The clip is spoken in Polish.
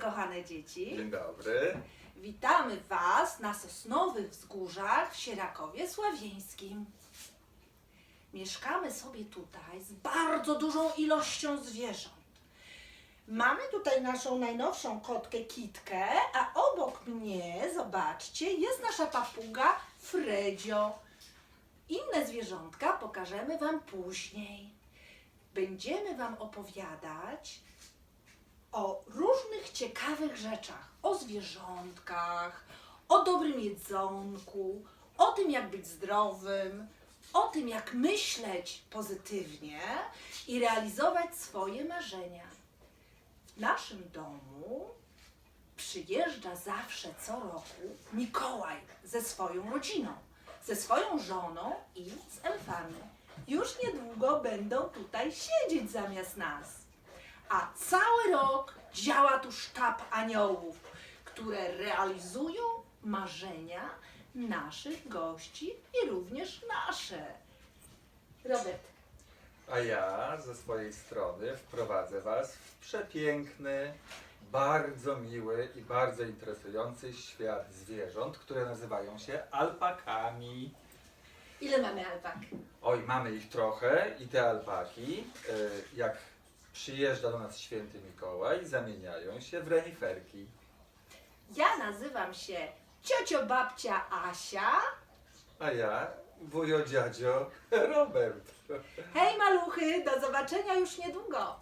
kochane dzieci. Dzień dobry. Witamy Was na Sosnowych Wzgórzach w Sierakowie Sławieńskim. Mieszkamy sobie tutaj z bardzo dużą ilością zwierząt. Mamy tutaj naszą najnowszą kotkę Kitkę, a obok mnie, zobaczcie, jest nasza papuga Fredzio. Inne zwierzątka pokażemy Wam później. Będziemy Wam opowiadać ciekawych rzeczach, o zwierzątkach, o dobrym jedzonku, o tym, jak być zdrowym, o tym, jak myśleć pozytywnie i realizować swoje marzenia. W naszym domu przyjeżdża zawsze co roku Mikołaj ze swoją rodziną, ze swoją żoną i z elfami. Już niedługo będą tutaj siedzieć zamiast nas. A cały rok działa tu sztab aniołów, które realizują marzenia naszych gości i również nasze. Robert, A ja ze swojej strony wprowadzę Was w przepiękny, bardzo miły i bardzo interesujący świat zwierząt, które nazywają się alpakami. ile mamy alpak? Oj, mamy ich trochę i te alpaki, y, jak przyjeżdża do nas święty Mikołaj, zamieniają się w reniferki. Ja nazywam się ciocio babcia Asia. A ja wujo dziadzio Robert. Hej maluchy, do zobaczenia już niedługo.